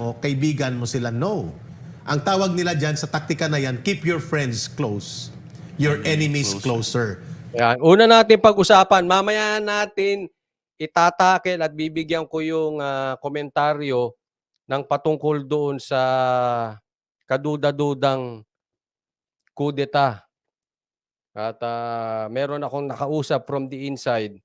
mo, kaibigan mo sila. No. Ang tawag nila dyan sa taktika na yan, keep your friends close. Your enemies closer. Yan. Una natin pag-usapan. Mamaya natin itatakil at bibigyan ko yung ah, komentaryo ng patungkol doon sa kaduda-dudang kudeta. At ah, meron akong nakausap from the inside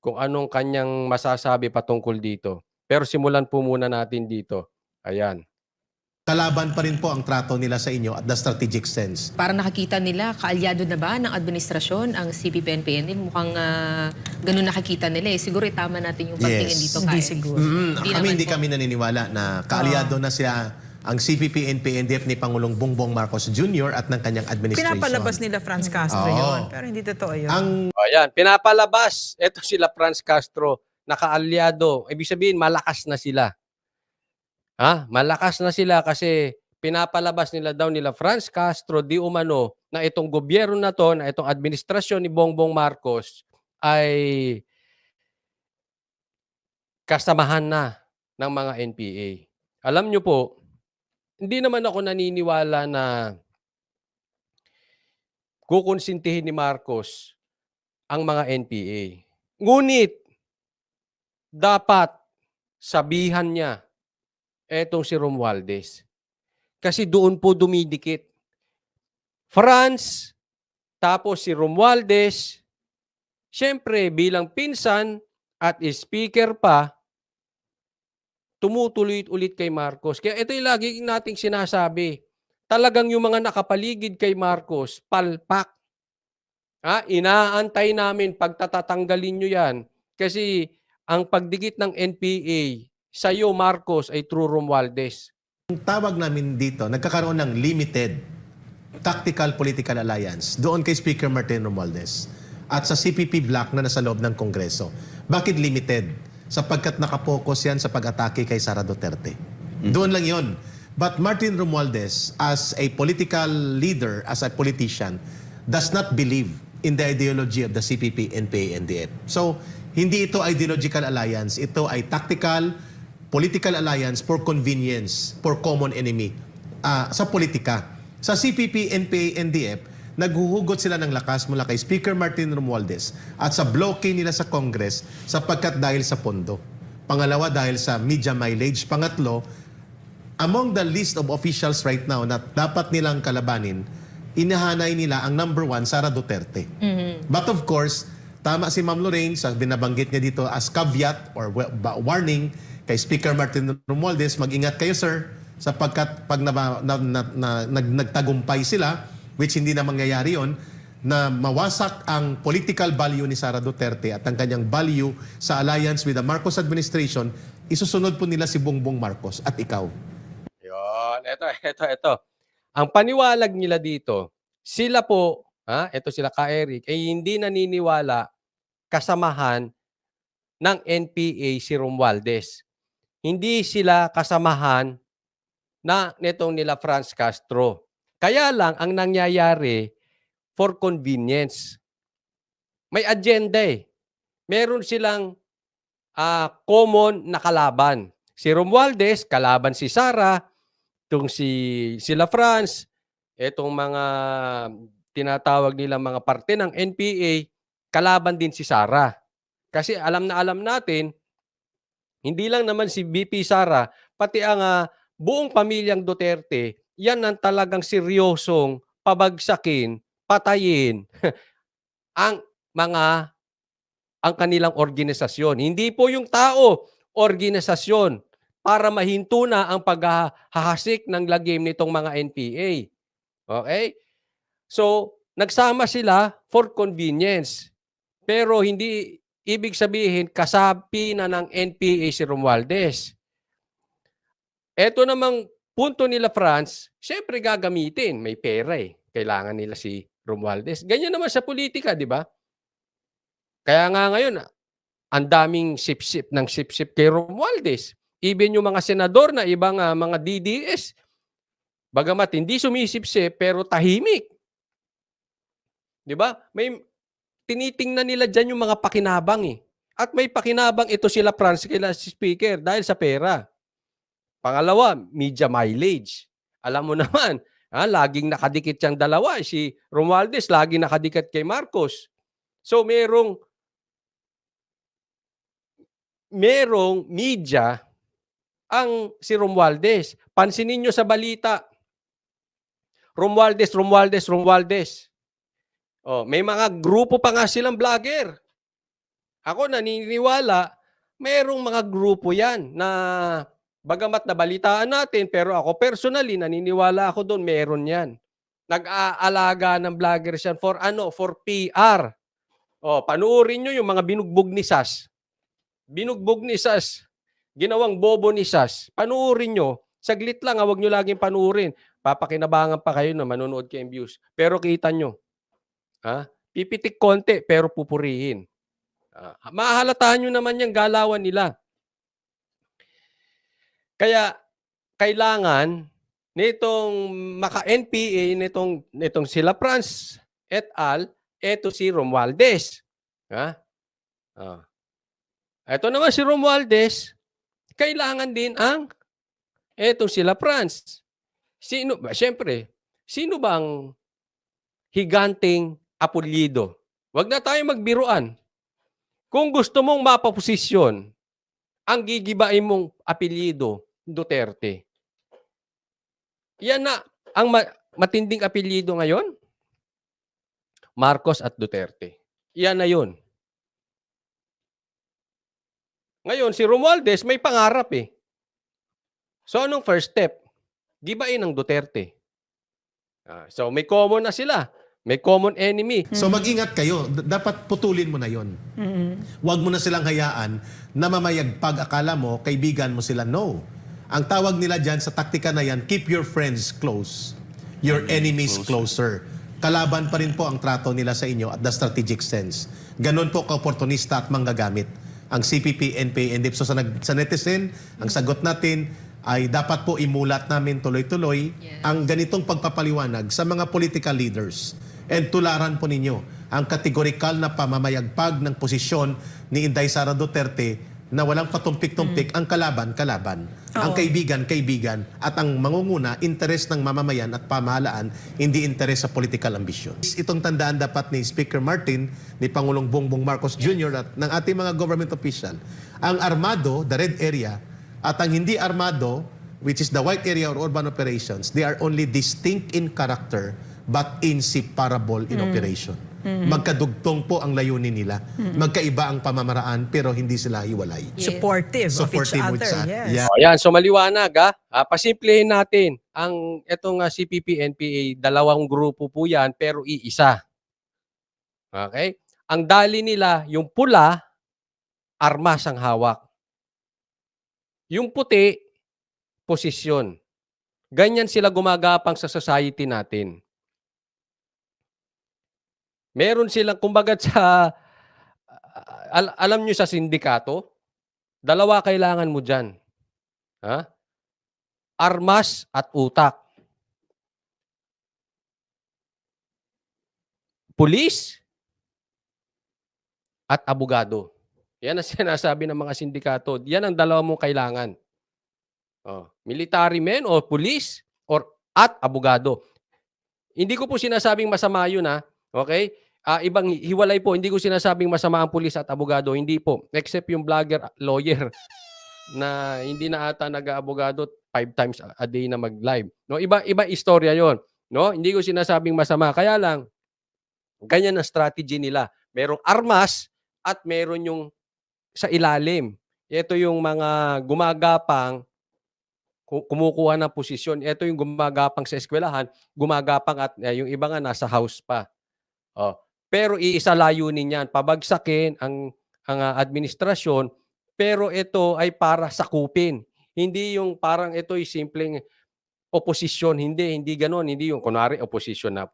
kung anong kanyang masasabi patungkol dito. Pero simulan po muna natin dito. Ayan. Kalaban pa rin po ang trato nila sa inyo at the strategic sense. Para nakikita nila, kaalyado na ba ng administrasyon ang CPP-NPN? Mukhang ah, ganun nakikita nila eh. Siguro itama natin yung pagtingin Yes. dito. Hindi siguro. Mm, Hindi kami naman hindi po. kami naniniwala na kaalyado na siya ang CPP, NPNDF ni Pangulong Bongbong Marcos Jr. at ng kanyang administration. Pinapalabas nila Franz Castro Oo. yun. Pero hindi totoo yun. Ang Ayan, pinapalabas. Ito sila Franz Castro, nakaalyado. Ibig sabihin, malakas na sila. Ha? Malakas na sila kasi pinapalabas nila daw nila Franz Castro di umano na itong gobyerno na to, na itong administrasyon ni Bongbong Marcos ay kasamahan na ng mga NPA. Alam nyo po, hindi naman ako naniniwala na kukonsintihin ni Marcos ang mga NPA. Ngunit, dapat sabihan niya etong si Romualdez. Kasi doon po dumidikit. France, tapos si Romualdez, syempre bilang pinsan at speaker pa, tumutuloy ulit kay Marcos. Kaya ito yung lagi nating sinasabi. Talagang yung mga nakapaligid kay Marcos, palpak. Ha? Inaantay namin pagtatatanggalin nyo yan. Kasi ang pagdikit ng NPA sa iyo, Marcos, ay true Romualdez. tawag namin dito, nagkakaroon ng limited tactical political alliance doon kay Speaker Martin Romualdez at sa CPP Black na nasa loob ng Kongreso. Bakit limited? Sapagkat nakapokus yan sa pag-atake kay Sara Duterte. Doon lang yon. But Martin Romualdez, as a political leader, as a politician, does not believe in the ideology of the CPP, NPA, NDF. So, hindi ito ideological alliance. Ito ay tactical, political alliance for convenience, for common enemy ah, sa politika. Sa CPP, NPA, NDF, naghuhugot sila ng lakas mula kay Speaker Martin Romualdez at sa bloke nila sa Congress sapagkat dahil sa pondo. Pangalawa, dahil sa media mileage. Pangatlo, among the list of officials right now na dapat nilang kalabanin, inahanay nila ang number one, Sara Duterte. But of course, tama si Ma'am Lorraine sa binabanggit niya dito as caveat or warning kay Speaker Martin Romualdez, mag-ingat kayo sir, sapagkat pag na, na, na, na- nag, nagtagumpay sila, which hindi na mangyayari yon, na mawasak ang political value ni Sara Duterte at ang kanyang value sa alliance with the Marcos administration, isusunod po nila si Bongbong Marcos at ikaw. Yon, eto, eto, eto. Ang paniwalag nila dito, sila po, ha, eto sila ka Eric, ay hindi naniniwala kasamahan ng NPA si Romualdez. Hindi sila kasamahan na netong nila Franz Castro. Kaya lang ang nangyayari for convenience. May agenda eh. Meron silang ah, common na kalaban. Si Romualdez, kalaban si Sara, itong si sila France, itong mga tinatawag nilang mga parte ng NPA, kalaban din si Sara. Kasi alam na alam natin, hindi lang naman si BP Sara, pati ang ah, buong pamilyang Duterte, yan ang talagang seryosong pabagsakin, patayin ang mga ang kanilang organisasyon. Hindi po yung tao, organisasyon para mahinto na ang paghahasik ng lagim nitong mga NPA. Okay? So, nagsama sila for convenience. Pero hindi ibig sabihin kasapi na ng NPA si Romualdez. Ito namang punto nila France, syempre gagamitin. May pera eh. Kailangan nila si Romualdez. Ganyan naman sa politika, di ba? Kaya nga ngayon, ang daming sip-sip ng sip-sip kay Romualdez. Even yung mga senador na ibang ah, mga DDS, bagamat hindi sumisip-sip pero tahimik. 'Di ba? May tinitingnan nila diyan yung mga pakinabang eh. At may pakinabang ito sila France kila si speaker dahil sa pera. Pangalawa, media mileage. Alam mo naman, ha, laging nakadikit yung dalawa. Si Romualdez, laging nakadikit kay Marcos. So, merong merong media ang si Romualdez. Pansinin nyo sa balita. Romualdez, Romualdez, Romualdez. Oh, may mga grupo pa nga silang vlogger. Ako naniniwala, merong mga grupo yan na bagamat nabalitaan natin, pero ako personally, naniniwala ako doon, meron yan. Nag-aalaga ng vloggers yan for ano? For PR. Oh, panuorin nyo yung mga binugbog ni Sas. Binugbog ni Sas. Ginawang bobo ni Sas. Panuorin nyo. Saglit lang, ha, huwag nyo laging panuorin. Papakinabangan pa kayo na manonood kayo ng views. Pero kita nyo, ha? pipitik konti pero pupurihin. Ah, mahalatahan nyo naman yung galawan nila. Kaya kailangan nitong maka-NPA, nitong, nitong sila Franz et al., eto si Romualdez. Ha? Ah. Ito naman si Romualdez, kailangan din ang eto sila Franz. Sino, ba, syempre, sino bang higanting apelyido? Huwag na tayo magbiruan. Kung gusto mong mapaposisyon, ang gigibain mong apelyido, Duterte. Yan na ang ma- matinding apelyido ngayon. Marcos at Duterte. Yan na yun. Ngayon, si Romualdez may pangarap eh. So, anong first step? Gibain ng Duterte. Ah, so, may common na sila. May common enemy. So mag-ingat kayo. D- dapat putulin mo na yon. Huwag mo na silang hayaan na mamayagpag akala mo, kaibigan mo sila. No. Ang tawag nila dyan sa taktika na yan, keep your friends close. Your enemies closer. Kalaban pa rin po ang trato nila sa inyo at the strategic sense. Ganon po ka-opportunista at manggagamit ang CPP, NPA, NDIP. So sa, nag, sa netizen, ang sagot natin ay dapat po imulat namin tuloy-tuloy Yes. ang ganitong pagpapaliwanag sa mga political leaders. And tularan po ninyo ang kategorikal na pamamayagpag ng posisyon ni Inday Sara Duterte na walang patumpik-tumpik ang kalaban-kalaban. Ang kaibigan-kaibigan at ang mangunguna, interes ng mamamayan at pamahalaan, hindi interes sa political ambition. Itong tandaan dapat ni Speaker Martin, ni Pangulong Bongbong Marcos Jr. at ng ating mga government official. Ang armado, the red area, at ang hindi armado, which is the white area or urban operations, they are only distinct in character but inseparable in operation. Magkadugtong po ang layunin nila. Magkaiba ang pamamaraan pero hindi sila hiwalay. Yes. Supportive, Supportive of each other. sa- Yes. Yeah. O yan, so maliwanag ha. Ah, pasimplihin natin. Ang itong ah, CPP, NPA, dalawang grupo po yan pero iisa. Okay? Ang dali nila, yung pula, armas ang hawak. Yung puti, posisyon. Ganyan sila gumagapang sa society natin. Meron silang, kumbaga sa, al- alam nyo sa sindikato, dalawa kailangan mo dyan. Ha? Armas at utak. Pulis at abogado. Yan ang sinasabi ng mga sindikato. Yan ang dalawa mong kailangan. Oh, military men o pulis or at abogado. Hindi ko po sinasabing masama yun ha. Okay? Ah, ibang hiwalay po. Hindi ko sinasabing masama ang pulis at abogado. Hindi po. Except yung vlogger, lawyer na hindi na ata nag-aabogado five times a day na mag-live. No, iba iba istorya 'yon, no? Hindi ko sinasabing masama, kaya lang ganyan ang strategy nila. Merong armas at meron yung sa ilalim. Ito yung mga gumagapang ku- kumukuha ng posisyon. Ito yung gumagapang sa eskwelahan, gumagapang at eh, yung iba nga nasa house pa. Oh. Pero iisa layunin yan, pabagsakin ang ang ah, administrasyon, pero ito ay para sakupin. Hindi yung parang ito ay simpleng oposisyon. Hindi, hindi ganon. Hindi yung kunwari oposisyon na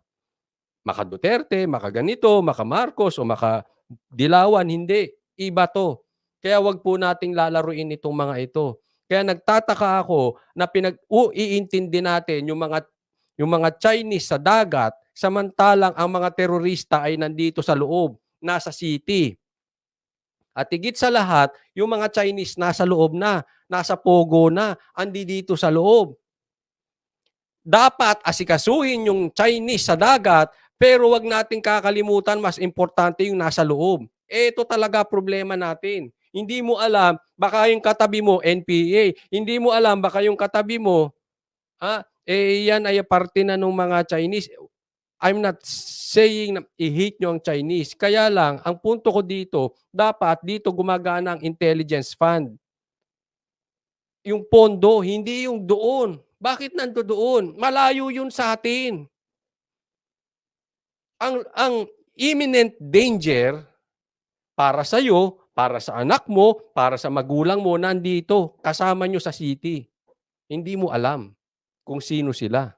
maka Duterte, maka ganito, maka Marcos, o maka Dilawan. Hindi. Iba to. Kaya wag po nating lalaruin itong mga ito. Kaya nagtataka ako na pinag u iintindi natin yung mga yung mga Chinese sa dagat samantalang ang mga terorista ay nandito sa loob, nasa city. At higit sa lahat, yung mga Chinese nasa loob na, nasa Pogo na, andi dito sa loob. Dapat asikasuhin yung Chinese sa dagat, pero wag nating kakalimutan, mas importante yung nasa loob. Ito talaga problema natin. Hindi mo alam, baka yung katabi mo, NPA. Hindi mo alam, baka yung katabi mo, ah, eh yan ay parte na ng mga Chinese. I'm not saying na i-hate nyo ang Chinese. Kaya lang, ang punto ko dito, dapat dito gumagana ang intelligence fund. Yung pondo, hindi yung doon. Bakit nando doon? Malayo yun sa atin. Ang, ang imminent danger para sa iyo, para sa anak mo, para sa magulang mo, nandito, kasama nyo sa city. Hindi mo alam kung sino sila.